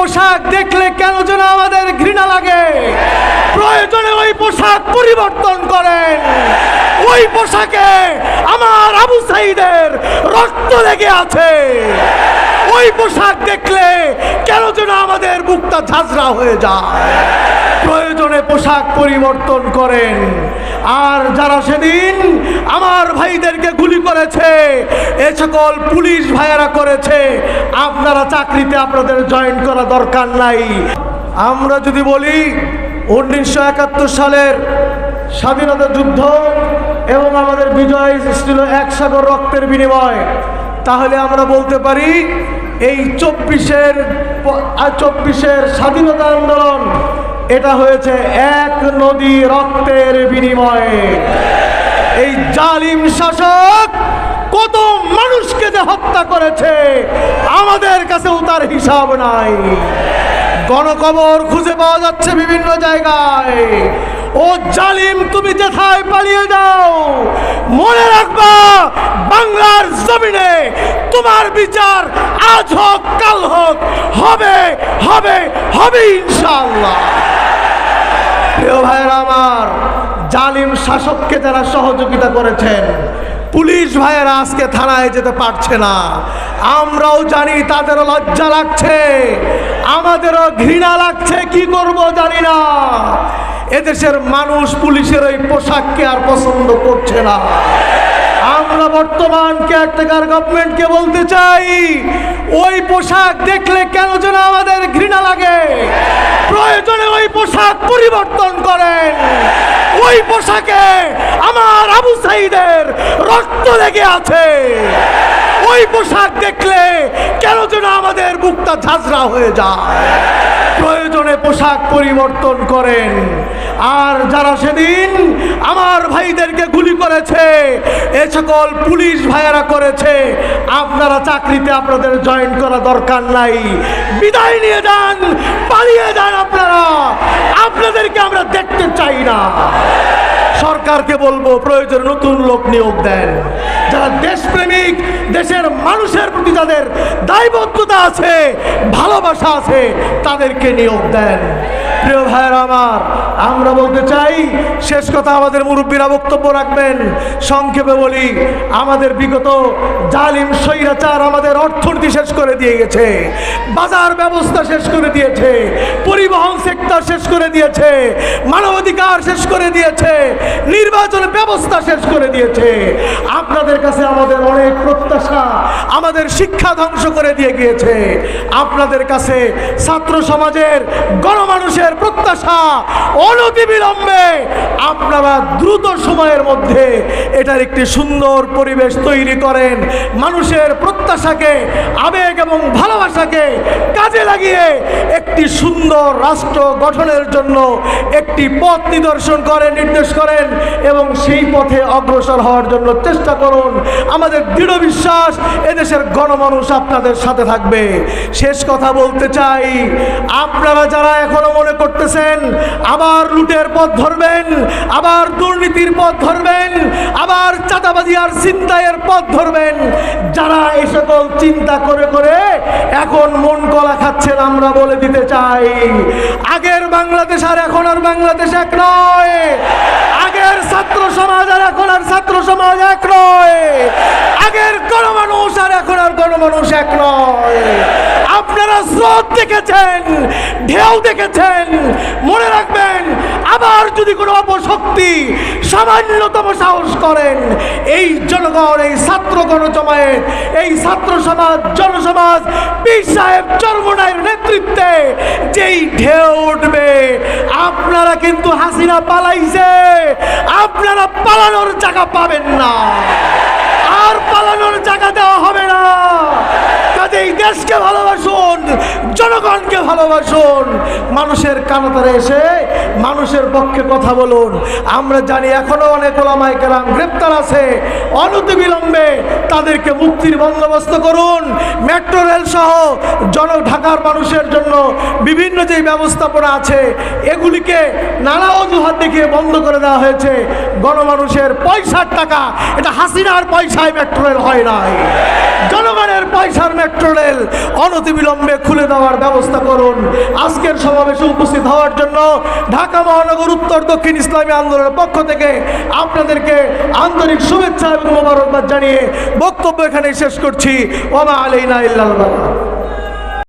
পোশাক দেখলে কেন যেন আমাদের ঘৃণা লাগে? প্রয়োজনে ওই পোশাক পরিবর্তন করেন। ওই পোশাকে আমার আবু সাইদের রক্ত লেগে আছে। ওই পোশাক দেখলে কেন যেন আমাদের বুকটা ঝাঁঝরা হয়ে যায়। প্রয়োজনে পোশাক পরিবর্তন করেন। আর যারা সেদিন আমার ভাইদেরকে গুলি করেছে, এ সকল পুলিশ ভাইয়েরা করেছে, আপনারা চাকরিতে আপনাদের জয়েন করা দরকার নাই। আমরা যদি বলি, উনিশশো একাত্তর সালের স্বাধীনতা যুদ্ধ এবং আমাদের বিজয় ছিল এক সাগর রক্তের বিনিময়, তাহলে আমরা বলতে পারি, এই চব্বিশের চব্বিশের স্বাধীনতা আন্দোলন এটা হয়েছে এক নদী রক্তের বিনিময়ে। এই জালিম শাসক কত মানুষকে যে হত্যা করেছে, আমাদের কাছেও তার হিসাব নাই। গণকবর খুঁজে পাওয়া যাচ্ছে বিভিন্ন জায়গায়। ও জালিম, তুমি যেথায় পালিয়ে যাও, মনে রাখবা বাংলার জমিনে তোমার বিচার আজ হোক, কাল হোক, হবে হবে হবে ইনশাআল্লাহ। প্রিয় ভাইয়েরা আমার, জালিম শাসককে যারা সহযোগিতা করেছেন, পুলিশ ভাইয়েরা আজকে থানায় যেতে পারছে না। আমরাও জানি তাদেরও লজ্জা লাগছে, আমাদেরও ঘৃণা লাগছে, কি করব জানি না। এদেশের মানুষ পুলিশের ওই পোশাককে আর পছন্দ করছে না। আমরা বর্তমান কেয়ারটেকার গভর্নমেন্টকে বলতে চাই ওই পোশাক দেখলে কেন যেন আমাদের ঘৃণা লাগে? প্রয়োজনে ওই পোশাক পরিবর্তন করেন। ওই পোশাকে আমার আবু সাইদের রক্ত লেগে আছে। ওই পোশাক দেখলে কেন যেন আমাদের বুকটা ঝাঁঝরা হয়ে যায়। প্রয়োজনে পোশাক পরিবর্তন করেন। আর যারা সেদিন আমার ভাইদেরকে গুলি করেছে, এ সকল পুলিশ ভাইয়েরা করেছে, আপনারা চাকরিতে আপনাদের জয়েন করা দরকার নাই। বিদায় নিয়ে যান, পালিয়ে যান আপনারা আপনাদেরকে আমরা দেখতে চাই না সরকারকে বলব, প্রয়োজন নতুন লোক নিয়োগ দেন। যারা দেশপ্রেমিক, দেশের মানুষের প্রতি যাদের দায়বদ্ধতা আছে, ভালোবাসা আছে, তাদেরকে নিয়োগ দেন। প্রিয় ভাইয়ের আমার, আমরা বলতে চাই, শেষ কথা আমাদের মুরব্বীরা বক্তব্য রাখবেন। সংক্ষেপে বলি, আমাদের বিগত জালিম স্বৈরাচার আমাদের অর্থনীতি শেষ করে দিয়ে গেছে। বাজার ব্যবস্থা শেষ করে দিয়েছে। পরিবহন সেক্টর শেষ করে দিয়েছে। মানবাধিকার শেষ করে দিয়েছে। নির্বাচন ব্যবস্থা শেষ করে দিয়েছে। আপনাদের কাছে আমাদের অনেক প্রত্যাশা, আমাদের শিক্ষা ধ্বংস করে দিয়ে গিয়েছে। আপনাদের কাছে ছাত্র সমাজের গণমানুষের প্রত্যাশা অনতিবিলম্বে আপনারা দ্রুত সময়ের মধ্যে এটার একটি সুন্দর পরিবেশ তৈরি করেন। মানুষের প্রত্যাশাকে, আবেগ এবং ভালোবাসাকে কাজে লাগিয়ে একটি সুন্দর রাষ্ট্র গঠনের জন্য একটি পথ নিদর্শন করেন, নির্দেশ করেন এবং সেই পথে অগ্রসর হওয়ার জন্য চেষ্টা করুন। আমাদের দৃঢ় বিশ্বাস, এদেশের গণমানুষ আপনাদের সাথে থাকবে। শেষ কথা বলতে চাই, আপনারা যারা এখনও মনে করতেছেন, আবার লুটের পথ ধরবেন, আবার দুর্নীতির পথ ধরবেন, আবার চাঁদাবাজি আর চিন্তায়ের পথ ধরবেন, যারা এই সকল চিন্তা করে করে এখন মন কলা খাচ্ছেন, আমরা বলে দিতে চাই আগের বাংলাদেশ আর এখন আর বাংলাদেশ এক নয়। আগের ছাত্র সমাজ আর এখন আর ছাত্র সমাজ এক নয়। আগের গণমানুষ আর এখন আর গণমানুষ এক নয়। আপনারা স্রোত দেখেছেন, ঢেউ দেখেছেন, মনে রাখবেন, আবার যদি কোনো অপশক্তি সামান্যতম সাহস করেন, এই জনগণ, এই ছাত্র গণজমায়েত, এই ছাত্র সমাজ, জনসমাজ, পীর সাহেব চরমনায়ের নেতৃত্বে যেই ঢেউ আপনারা কিন্তু হাসিনা পালাইছে। আপনারা পালানোর জায়গা পাবেন না। আর পালানোর জায়গা দেওয়া হবে না কাজেই দেশকে ভালোবাসুন ভালোবাসুন মানুষের কানতারে এসে মানুষের পক্ষে কথা বলুন। আমরা জানি এখনও অনেক ওলামাই কেরাম গ্রেপ্তার আছে। অনতিবিলম্বে তাদেরকে মুক্তির বন্দোবস্ত করুন। মেট্রো, রেল সহ জন ঢাকার মানুষের জন্য বিভিন্ন যে ব্যবস্থাপনা আছে, এগুলিকে নানা অজুহাত দেখিয়ে বন্ধ করে দেওয়া হয়েছে। গণমানুষের পয়সার টাকা, এটা হাসিনার পয়সায় মেট্রো, রেল হয় নাই। জনগণের পয়সার মেট্রো রেল অনতিবিলম্বে খুলে দেওয়ার ব্যবস্থা করুন আজকের সমাবেশে উপস্থিত হওয়ার জন্য ঢাকা মহানগর উত্তর দক্ষিণ ইসলামী আন্দোলনের পক্ষ থেকে আপনাদেরকে আন্তরিক শুভেচ্ছা এবং মোবারকবাদ জানিয়ে বক্তব্য এখানে শেষ করছি ওমা আলাইনা ইল্লাল্লাহ।